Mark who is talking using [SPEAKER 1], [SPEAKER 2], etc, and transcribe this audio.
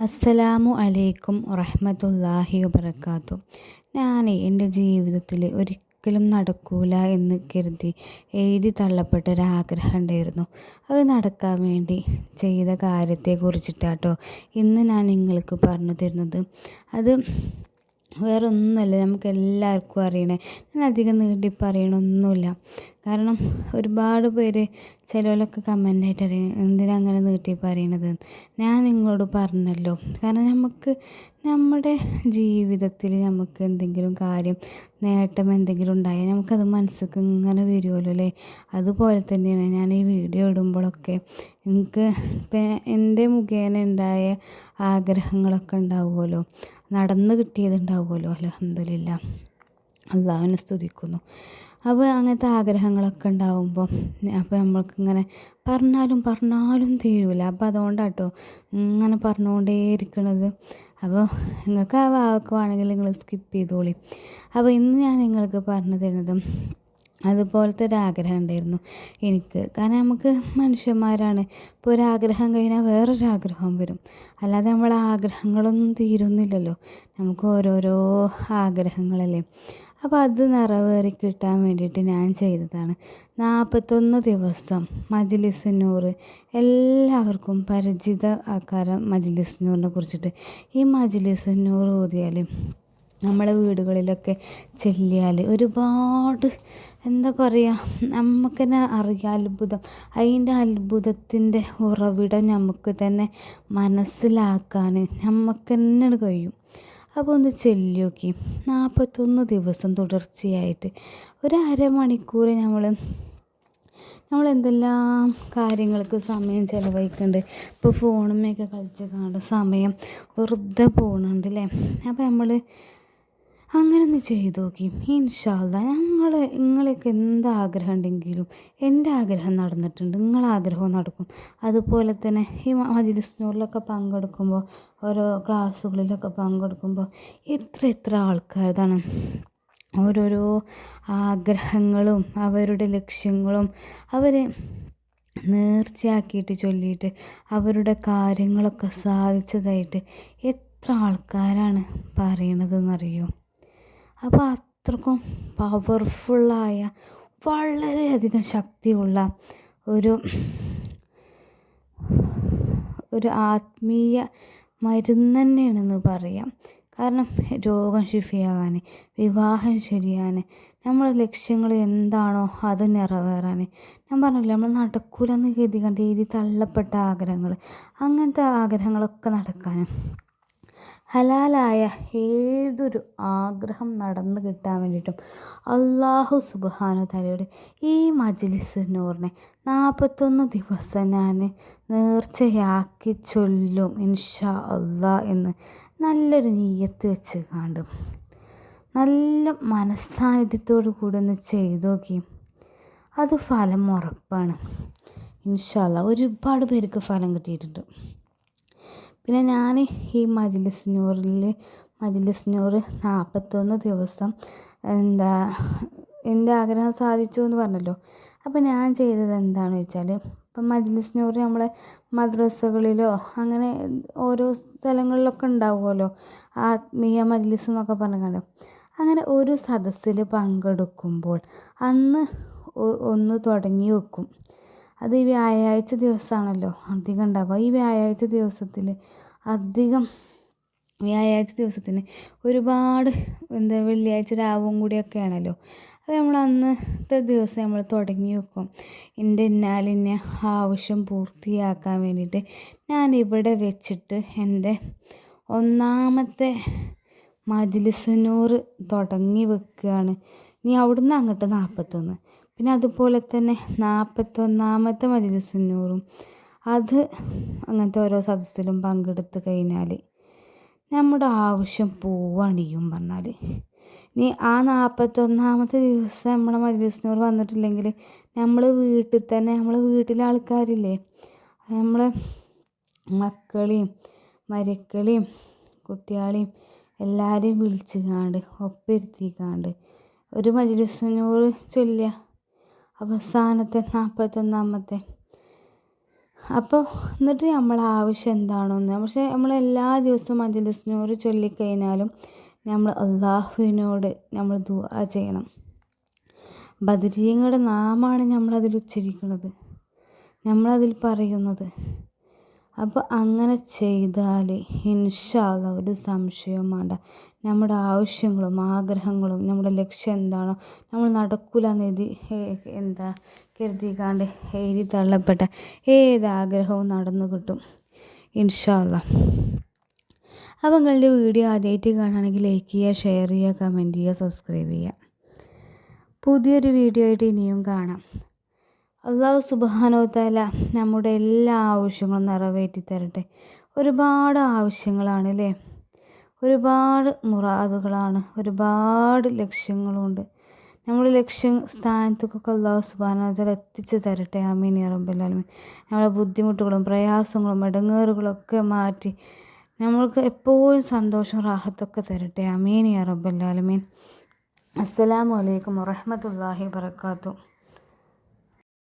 [SPEAKER 1] അസ്സലാമു അലൈക്കും വറഹ്മത്തുള്ളാഹി വബർക്കാത്തു ഞാൻ എന്റെ ജീവിതത്തിൽ ഒരിക്കലും നടക്കൂല എന്ന് കരുതി എഴുതി തള്ളപ്പെട്ട ഒരാഗ്രഹം ഉണ്ടായിരുന്നു. അത് നടക്കാൻ വേണ്ടി ചെയ്ത കാര്യത്തെക്കുറിച്ചിട്ടാട്ടോ ഇന്ന് ഞാൻ നിങ്ങൾക്ക് പറഞ്ഞു തരുന്നത്. അത് വേറൊന്നുമല്ല നമുക്ക് എല്ലാവർക്കും അറിയണേ. ഞാൻ അധികം നീട്ടി പറയണമൊന്നുമില്ല കാരണം ഒരുപാട് പേര് ചിലവരൊക്കെ കമന്റായിട്ട് അറിയാം എന്തിനാ അങ്ങനെ നീട്ടി പറയണത്? ഞാൻ നിങ്ങളോട് പറഞ്ഞല്ലോ. കാരണം നമുക്ക് നമ്മുടെ ജീവിതത്തിൽ നമുക്ക് എന്തെങ്കിലും കാര്യം നേട്ടം എന്തെങ്കിലും ഉണ്ടായാൽ നമുക്കത് മനസ്സിലേക്ക് ഇങ്ങനെ വരുമല്ലോ അല്ലേ? അതുപോലെ തന്നെയാണ് ഞാൻ ഈ വീഡിയോ ഇടുമ്പോഴൊക്കെ എനിക്ക് എന്റെ മുഖേന ഉണ്ടായ ആഗ്രഹങ്ങളൊക്കെ ഉണ്ടാവുമല്ലോ. നടന്ന് കിട്ടിയതുണ്ടാവുമല്ലോ അലഹമില്ല അള്ളാഹുവിനെ സ്തുതിക്കുന്നു. അപ്പോൾ അങ്ങനത്തെ ആഗ്രഹങ്ങളൊക്കെ ഉണ്ടാവുമ്പോൾ അപ്പോൾ നമ്മൾക്കിങ്ങനെ പറഞ്ഞാലും പറഞ്ഞാലും തീരൂല. അപ്പോൾ അതുകൊണ്ടാട്ടോ ഇങ്ങനെ പറഞ്ഞുകൊണ്ടേ ഇരിക്കണത് അപ്പോൾ നിങ്ങൾക്ക് ആ വാക്കുവാണെങ്കിൽ നിങ്ങൾ സ്കിപ്പ് ചെയ്തോളി. അപ്പോൾ ഇന്ന് ഞാൻ നിങ്ങൾക്ക് പറഞ്ഞു തരുന്നത് അതുപോലത്തെ ഒരു ആഗ്രഹം ഉണ്ടായിരുന്നു എനിക്ക്. കാരണം നമുക്ക് മനുഷ്യന്മാരാണ്. ഇപ്പോൾ ഒരാഗ്രഹം കഴിഞ്ഞാൽ വേറൊരാഗ്രഹം വരും. അല്ലാതെ നമ്മൾ ആഗ്രഹങ്ങളൊന്നും തീരുന്നില്ലല്ലോ. നമുക്ക് ഓരോരോ ആഗ്രഹങ്ങളല്ലേ. അപ്പോൾ അത് നിറവേറി കിട്ടാൻ വേണ്ടിയിട്ട് ഞാൻ ചെയ്തതാണ്. നാൽപ്പത്തൊന്ന് ദിവസം മജ്ലിസ് നൂറ് എല്ലാവർക്കും പരിചിത ആക്കാരം മജ്ലിസ് നൂറിനെ കുറിച്ചിട്ട്. ഈ മജ്ലിസ് നൂറ് ഓതിയാൽ നമ്മളെ വീടുകളിലൊക്കെ ചെല്ലിയാൽ ഒരുപാട് എന്താ പറയുക നമുക്ക് തന്നെ അറിയാം അത്ഭുതം. അതിന്റെ അത്ഭുതത്തിന്റെ ഉറവിടം നമുക്ക് തന്നെ മനസ്സിലാക്കാൻ നമുക്ക് തന്നെ കഴിയും. അപ്പോൾ ഒന്ന് ചൊല്ലി നാൽപ്പത്തൊന്ന് ദിവസം തുടർച്ചയായിട്ട്. ഒരു അരമണിക്കൂർ നമ്മൾ നമ്മൾ എന്തെല്ലാം കാര്യങ്ങൾക്ക് സമയം ചിലവഴിക്കുന്നുണ്ട് ഇപ്പോൾ ഫോണുമൊക്കെ കളിച്ച് കാണുന്ന സമയം വെറുതെ പോകുന്നുണ്ട് അല്ലേ? അപ്പോൾ നമ്മൾ അങ്ങനെ ഒന്ന് ചെയ്ത് നോക്കി. ഇൻഷാല്ല ഞങ്ങൾ നിങ്ങളെയൊക്കെ എന്ത് ആഗ്രഹം ഉണ്ടെങ്കിലും എന്റെ ആഗ്രഹം നടന്നിട്ടുണ്ട്. നിങ്ങളെ ആഗ്രഹവും നടക്കും. അതുപോലെ തന്നെ ഈ മജിലിസ്നൂറിലൊക്കെ പങ്കെടുക്കുമ്പോൾ ഓരോ ക്ലാസ്സുകളിലൊക്കെ പങ്കെടുക്കുമ്പോൾ എത്ര എത്ര ആൾക്കാരാണ്. ഓരോരോ ആഗ്രഹങ്ങളും അവരുടെ ലക്ഷ്യങ്ങളും അവരെ നേർച്ചയാക്കിയിട്ട് ചൊല്ലിയിട്ട് അവരുടെ കാര്യങ്ങളൊക്കെ സാധിച്ചതായിട്ട് എത്ര ആൾക്കാരാണ് പറയണതെന്നറിയോ? അപ്പോൾ അത്രക്കും പവർഫുള്ളായ വളരെയധികം ശക്തിയുള്ള ഒരു ഒരു ആത്മീയ മരുന്ന് തന്നെയാണെന്ന് പറയാം. കാരണം രോഗം ശിഫിയാകാൻ വിവാഹം ശരിയാൻ നമ്മളെ ലക്ഷ്യങ്ങൾ എന്താണോ അത് നിറവേറാൻ. ഞാൻ പറഞ്ഞില്ലേ നമ്മൾ നടക്കൂലെന്ന് കരുതി കണ്ട രീതി തള്ളപ്പെട്ട ആഗ്രഹങ്ങൾ അങ്ങനത്തെ ആഗ്രഹങ്ങളൊക്കെ നടക്കാനും ഹലാലായ ഏതൊരു ആഗ്രഹം നടന്നു കിട്ടാൻ വേണ്ടിയിട്ടും അള്ളാഹു സുബാനു തലയുടെ ഈ മജ്ലിസ് നൂറിനെ നാൽപ്പത്തൊന്ന് ദിവസം ഞാൻ നേർച്ചയാക്കി ചൊല്ലും ഇൻഷാ അള്ളാ എന്ന് നല്ലൊരു നീയത്ത് വെച്ച് കാണും നല്ല മനസ്സാന്നിധ്യത്തോടു കൂടി ഒന്ന് ചെയ്തു നോക്കിയും അത് ഫലം ഉറപ്പാണ്. ഇൻഷാല്ല ഒരുപാട് പേർക്ക് ഫലം കിട്ടിയിട്ടുണ്ട്. പിന്നെ ഞാൻ ഈ മജ്ലിസ് നൂറിൽ മജ്ലിസ് നൂറ് നാൽപ്പത്തൊന്ന് ദിവസം എന്താ എന്റെ ആഗ്രഹം സാധിച്ചു എന്ന് പറഞ്ഞല്ലോ. അപ്പോൾ ഞാൻ ചെയ്തത് എന്താണെന്ന് വെച്ചാൽ ഇപ്പം മജ്ലിസ് നൂറ് നമ്മളെ മദ്രസകളിലോ അങ്ങനെ ഓരോ സ്ഥലങ്ങളിലൊക്കെ ഉണ്ടാവുമല്ലോ ആത്മീയ മജ്ലിസ് എന്നൊക്കെ പറഞ്ഞു അങ്ങനെ ഒരു സദസ്സിൽ പങ്കെടുക്കുമ്പോൾ അന്ന് ഒന്ന് തുടങ്ങി വെക്കും. അത് ഈ വ്യാഴാഴ്ച ദിവസമാണല്ലോ അധികം ഉണ്ടാവുക. ഈ വ്യാഴാഴ്ച ദിവസത്തിൽ അധികം വ്യാഴാഴ്ച ദിവസത്തിന് ഒരുപാട് എന്താ വെള്ളിയാഴ്ച രാവും കൂടിയൊക്കെയാണല്ലോ. അപ്പോൾ നമ്മൾ അന്നത്തെ ദിവസം നമ്മൾ തുടങ്ങി വെക്കും. എന്റെ എന്നാലിന്നെ ആവശ്യം പൂർത്തിയാക്കാൻ വേണ്ടിയിട്ട് ഞാൻ ഇവിടെ വെച്ചിട്ട് എന്റെ ഒന്നാമത്തെ മജ്ലിസുനൂറ് തുടങ്ങി വെക്കുകയാണ്. നീ അവിടുന്ന് അങ്ങോട്ട് നാൽപ്പത്തൊന്ന് പിന്നെ അതുപോലെ തന്നെ നാൽപ്പത്തൊന്നാമത്തെ മജിലിസുന്നൂറും അത് അങ്ങനത്തെ ഓരോ സദസ്സിലും പങ്കെടുത്ത് കഴിഞ്ഞാൽ നമ്മുടെ ആവശ്യം പൂവണിയും പറഞ്ഞാൽ ഇനി ആ നാൽപ്പത്തൊന്നാമത്തെ ദിവസം നമ്മളെ മജ്ലിസിനൂർ വന്നിട്ടില്ലെങ്കിൽ നമ്മൾ വീട്ടിൽ തന്നെ നമ്മളെ വീട്ടിലെ ആൾക്കാരില്ലേ? നമ്മളെ മക്കളെയും മരക്കളെയും കുട്ടികളെയും എല്ലാവരെയും വിളിച്ച് കാണ്ട് ഒപ്പിരുത്തിക്കാണ്ട് ഒരു മജ്ലിസിനൂർ ചൊല്ലുക. അവസാനത്തെ നാൽപ്പത്തൊന്നാമത്തെ. അപ്പോൾ എന്നിട്ട് നമ്മളെ ആവശ്യം എന്താണെന്ന്. പക്ഷേ നമ്മൾ എല്ലാ ദിവസവും മജലിസിനോട് ചൊല്ലിക്കഴിഞ്ഞാലും നമ്മൾ അള്ളാഹുവിനോട് നമ്മൾ ദുആ ചെയ്യണം. ബദരീങ്ങളുടെ നാമാണ് നമ്മളതിൽ ഉച്ചരിക്കുന്നത്. നമ്മളതിൽ പറയുന്നത്. അപ്പോൾ അങ്ങനെ ചെയ്താൽ ഇൻഷാല്ല ഒരു സംശയവും വേണ്ട. നമ്മുടെ ആവശ്യങ്ങളും ആഗ്രഹങ്ങളും നമ്മുടെ ലക്ഷ്യം എന്താണോ നമ്മൾ നടക്കൂല എഴുതി എന്താ കരുതിക്കാണ്ട് എഴുതി തള്ളപ്പെട്ട ഏത് ആഗ്രഹവും നടന്നു കിട്ടും. ഇൻഷാല്ല അപ്പോൾ നിങ്ങളുടെ വീഡിയോ ആദ്യമായിട്ട് കാണുകയാണെങ്കിൽ ലൈക്ക് ചെയ്യുക ഷെയർ ചെയ്യുക കമന്റ് ചെയ്യുക സബ്സ്ക്രൈബ് ചെയ്യുക. പുതിയൊരു വീഡിയോ ആയിട്ട് ഇനിയും കാണാം. അള്ളാഹു സുബാനോത്തല നമ്മുടെ എല്ലാ ആവശ്യങ്ങളും നിറവേറ്റി തരട്ടെ. ഒരുപാട് ആവശ്യങ്ങളാണ് അല്ലേ ഒരുപാട് മുറാദുകളാണ്. ഒരുപാട് ലക്ഷ്യങ്ങളുണ്ട്. നമ്മുടെ ലക്ഷ്യം സ്ഥാനത്തേക്കൊക്കെ അള്ളാഹു സുബാനോത്തല എത്തിച്ച് തരട്ടെ. അമീൻ റബ്ബുലാലമീൻ നമ്മുടെ ബുദ്ധിമുട്ടുകളും പ്രയാസങ്ങളും ഇടങ്ങേറുകളൊക്കെ മാറ്റി നമ്മൾക്ക് എപ്പോഴും സന്തോഷം റാഹത്തൊക്കെ തരട്ടെ. അമീൻ റബ്ബുലാലമീൻ അസ്സലാമു അലൈക്കും വറഹമത്തല്ലാഹി വർക്കാത്തു